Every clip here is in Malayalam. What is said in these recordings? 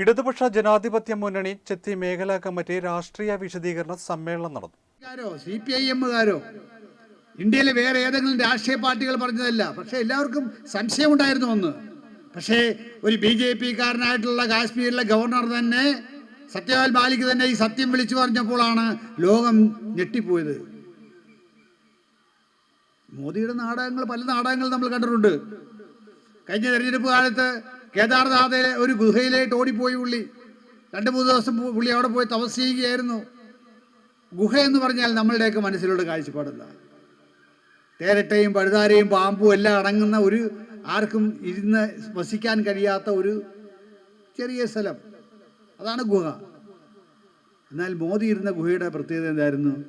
ഇടതുപക്ഷ ജനാധിപത്യ മുന്നണി ചെത്തി മേഖലാ കമ്മിറ്റി രാഷ്ട്രീയ വിശദീകരണ സമ്മേളനം നടന്നു. സി പി ഐ എമ്മുകാരോ? ഇന്ത്യയിലെ വേറെ ഏതെങ്കിലും രാഷ്ട്രീയ പാർട്ടികൾ പറഞ്ഞതല്ല. പക്ഷെ എല്ലാവർക്കും സംശയമുണ്ടായിരുന്നു അന്ന് പക്ഷേ ഒരു ബി ജെ പി കാരനായിട്ടുള്ള കാശ്മീരിലെ ഗവർണർ തന്നെ സത്യപാൽ മാലിക് തന്നെ ഈ സത്യം വിളിച്ചു പറഞ്ഞപ്പോഴാണ് ലോകം ഞെട്ടിപ്പോയത്. മോദിയുടെ നാടകങ്ങൾ പല നാടകങ്ങൾ നമ്മൾ കണ്ടിട്ടുണ്ട്. കഴിഞ്ഞ തെരഞ്ഞെടുപ്പ് കാലത്ത് കേദാർനാഥിലെ ഒരു ഗുഹയിലേക്ക് ഓടിപ്പോയി പുള്ളി. രണ്ട് മൂന്ന് ദിവസം പുള്ളി അവിടെ പോയി തപസ് ചെയ്യുകയായിരുന്നു ഗുഹ എന്ന് പറഞ്ഞാൽ നമ്മളുടെയൊക്കെ മനസ്സിലുള്ള കാഴ്ചപ്പാടല്ല. തേരട്ടയും പഴുതാരയും പാമ്പും എല്ലാം അടങ്ങുന്ന ഒരു ആർക്കും ഇരുന്ന് വസിക്കാൻ കഴിയാത്ത ഒരു ചെറിയ സ്ഥലം. അതാണ് ഗുഹ. എന്നാൽ മോദി ഇരുന്ന ഗുഹയുടെ പ്രത്യേകത എന്തായിരുന്നു?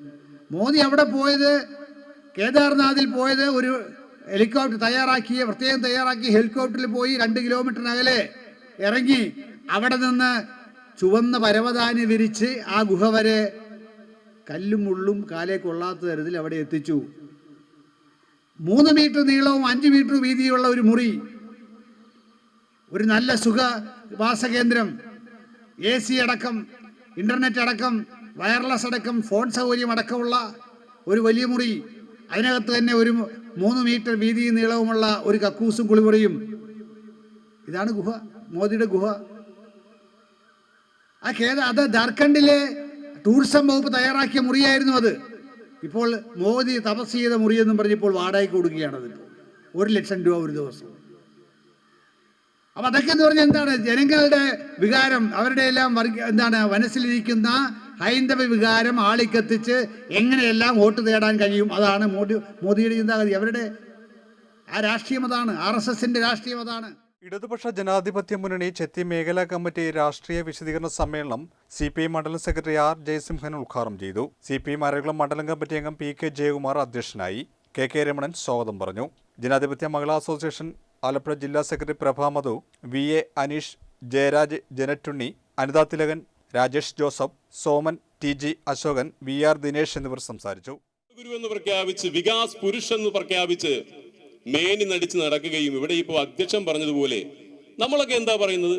മോദി അവിടെ പോയത് കേദാർനാഥിൽ പോയത് ഒരു ഹെലികോപ്റ്റർ തയ്യാറാക്കിയ പ്രത്യേകം തയ്യാറാക്കി ഹെലികോപ്റ്ററിൽ പോയി രണ്ട് കിലോമീറ്ററിനകലെ ഇറങ്ങി അവിടെ നിന്ന് ചുവന്ന പരവതാനി വിരിച്ച് ആ ഗുഹ വരെ കല്ലും മുള്ളും കാലേ കൊള്ളാത്ത തരത്തിൽ അവിടെ എത്തിച്ചു. മൂന്ന് മീറ്റർ നീളവും അഞ്ച് മീറ്റർ വീതിയുള്ള ഒരു മുറി ഒരു നല്ല സുഖ വാസകേന്ദ്രം എ സി അടക്കം ഇന്റർനെറ്റ് അടക്കം വയർലെസ് അടക്കം ഫോൺ സൗകര്യം അടക്കമുള്ള ഒരു വലിയ മുറി. അതിനകത്ത് തന്നെ ഒരു മൂന്ന് മീറ്റർ വീതിയും നീളവുമുള്ള ഒരു കക്കൂസും കുളിമുറിയും. ഇതാണ് ഗുഹ മോദിയുടെ ഗുഹ. ആ കേദ അത് ജാർഖണ്ഡിലെ ടൂറിസം വകുപ്പ് തയ്യാറാക്കിയ മുറിയായിരുന്നു അത്. ഇപ്പോൾ മോദി തപസ് ചെയ്ത മുറിയെന്നും പറഞ്ഞപ്പോൾ വാടകയ്ക്ക് അതിപ്പോൾ. ഒരു ലക്ഷം രൂപ ഒരു ദിവസം. അപ്പൊ അതൊക്കെ എന്ന് പറഞ്ഞാൽ എന്താണ്? ജനങ്ങളുടെ വികാരം അവരുടെ എല്ലാം വർഗ എന്താണ് മനസ്സിലിരിക്കുന്ന ഹൈന്ദവ വികാരം ആളിക്കത്തിച്ച് എങ്ങനെയെല്ലാം വോട്ട് നേടാൻ കഴിയും? അതാണ് മോദി മോദിയുടെ ചിന്താഗതി. അവരുടെ ആ രാഷ്ട്രീയം അതാണ്. ആർ എസ് എസിന്റെ രാഷ്ട്രീയം അതാണ്. ഇടതുപക്ഷ ജനാധിപത്യ മുന്നണി ചെത്തി മേഖലാ കമ്മിറ്റി രാഷ്ട്രീയ വിശദീകരണ സമ്മേളനം സി പി ഐ മണ്ഡലം സെക്രട്ടറി ആർ ജയസിംഹൻ ഉദ്ഘാടനം ചെയ്തു. സി പി ഐ ആരോഗ്യം മണ്ഡലം കമ്മിറ്റി അംഗം പി കെ ജയകുമാർ അധ്യക്ഷനായി. കെ കെ രമണൻ സ്വാഗതം പറഞ്ഞു. ജനാധിപത്യ മഹിളാ അസോസിയേഷൻ ആലപ്പുഴ ജില്ലാ secretary Prabha Madhu V A Aneesh Jayaraj ജനറ്റുണ്ണി Anitha Thilakan Rajesh Joseph Soman T G Ashokan V R Dinesh എന്നിവർ സംസാരിച്ചു. ഗുരു എന്ന് പ്രഖ്യാപിച്ച് വികാസ് പുരുഷ് എന്ന് പ്രഖ്യാപിച്ച് മേനി നടിച്ച് നടക്കുകയും ഇവിടെ ഇപ്പോൾ അധ്യക്ഷൻ പറഞ്ഞതുപോലെ നമ്മളൊക്കെ എന്താ പറയുന്നത്?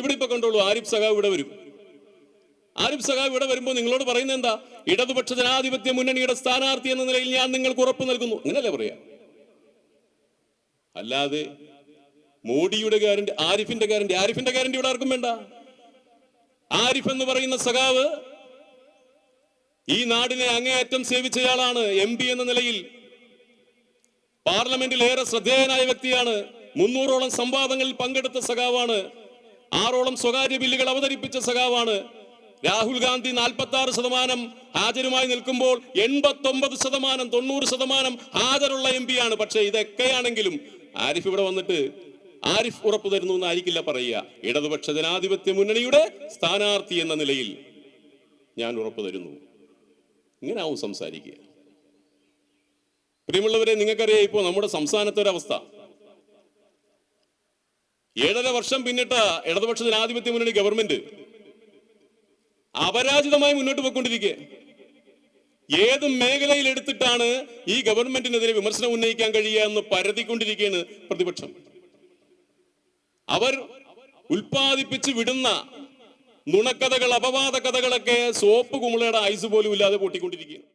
ഇവിടെ ഇപ്പൊ കണ്ടോളൂ ആരിഫ് സഖാവ് ഇവിടെ വരും. ആരിഫ് സഖാവ് ഇവിടെ വരുമ്പോൾ നിങ്ങളോട് പറയുന്നത് എന്താ? ഇടതുപക്ഷ ജനാധിപത്യ മുന്നണിയുടെ സ്ഥാനാർത്ഥി എന്ന നിലയിൽ ഞാൻ നിങ്ങൾക്ക് ഉറപ്പ് നൽകുന്നു. അങ്ങനെയല്ലേ പറയാ? അല്ലാതെ മോഡിയുടെ ഗ്യാരണ്ടി ആരിഫിന്റെ ഗ്യാരണ്ടി ആരിഫിന്റെ ഗ്യാരണ്ടി ഇവിടെ ആർക്കും വേണ്ട. ആരിഫ് എന്ന് പറയുന്ന സഖാവ് ഈ നാടിനെ അങ്ങേയറ്റം സേവിച്ചയാളാണ് എം പി എന്ന നിലയിൽ. പാർലമെന്റിൽ ഏറെ ശ്രദ്ധേയനായ വ്യക്തിയാണ് മുന്നൂറോളം സംവാദങ്ങളിൽ പങ്കെടുത്ത സഖാവാണ് ആറോളം സ്വകാര്യ ബില്ലുകൾ അവതരിപ്പിച്ച സഖാവാണ്. രാഹുൽ ഗാന്ധി നാൽപ്പത്തി ആറ് ശതമാനം ഹാജരുമായി നിൽക്കുമ്പോൾ എൺപത്തി ഒമ്പത് ശതമാനം തൊണ്ണൂറ് ശതമാനം ഹാജരുള്ള എം ആണ്. പക്ഷേ ഇതൊക്കെയാണെങ്കിലും ആരിഫ് ഇവിടെ വന്നിട്ട് ആരിഫ് ഉറപ്പു തരുന്നു എന്നായിരിക്കില്ല പറയുക. ഇടതുപക്ഷ ജനാധിപത്യ മുന്നണിയുടെ സ്ഥാനാർത്ഥി എന്ന നിലയിൽ ഞാൻ ഉറപ്പു തരുന്നു. ഇങ്ങനെ ആവും സംസാരിക്കുക. പ്രിയമുള്ളവരെ നിങ്ങൾക്കറിയാം ഇപ്പോൾ നമ്മുടെ സംസ്ഥാനത്തെ ഒരവസ്ഥ. ഏഴര വർഷം പിന്നിട്ട ഇടതുപക്ഷ ജനാധിപത്യ മുന്നണി ഗവൺമെന്റ് അപരാജിതമായി മുന്നോട്ട് പോയിക്കൊണ്ടിരിക്കുക ഏത് മേഖലയിൽ എടുത്തിട്ടാണ് ഈ ഗവൺമെന്റിനെതിരെ വിമർശനം ഉന്നയിക്കാൻ കഴിയുക എന്ന് പരതിക്കൊണ്ടിരിക്കുകയാണ് പ്രതിപക്ഷം. അവർ ഉൽപ്പാദിപ്പിച്ച് വിടുന്ന നുണക്കഥകൾ അപവാദ കഥകളൊക്കെ സോപ്പ് കുമിളയുടെ ഐസ് പോലും ഇല്ലാതെ പൊട്ടിക്കൊണ്ടിരിക്കുകയാണ്.